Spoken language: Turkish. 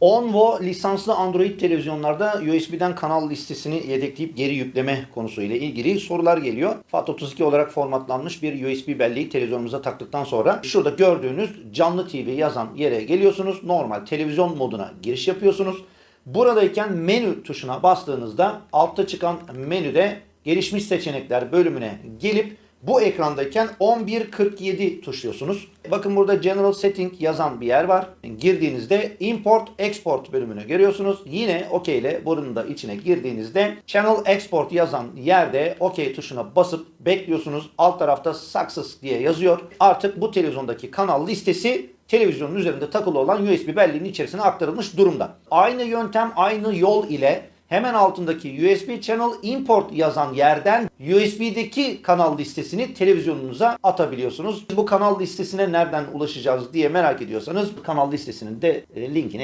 Onvo lisanslı Android televizyonlarda USB'den kanal listesini yedekleyip geri yükleme konusuyla ilgili sorular geliyor. FAT32 olarak formatlanmış bir USB belleği televizyonumuza taktıktan sonra şurada gördüğünüz canlı TV yazan yere geliyorsunuz. Normal televizyon moduna giriş yapıyorsunuz. Buradayken menü tuşuna bastığınızda altta çıkan menüde gelişmiş seçenekler bölümüne gelip bu ekrandayken 1147 tuşluyorsunuz. Bakın burada General Setting yazan bir yer var. Girdiğinizde Import Export bölümünü görüyorsunuz. Yine OK ile bunun da içine girdiğinizde Channel Export yazan yerde OK tuşuna basıp bekliyorsunuz. Alt tarafta Success diye yazıyor. Artık bu televizyondaki kanal listesi televizyonun üzerinde takılı olan USB belleğinin içerisine aktarılmış durumda. Aynı yöntem, aynı yol ile hemen altındaki USB Channel Import yazan yerden USB'deki kanal listesini televizyonunuza atabiliyorsunuz. Bu kanal listesine nereden ulaşacağız diye merak ediyorsanız kanal listesinin de e, linkini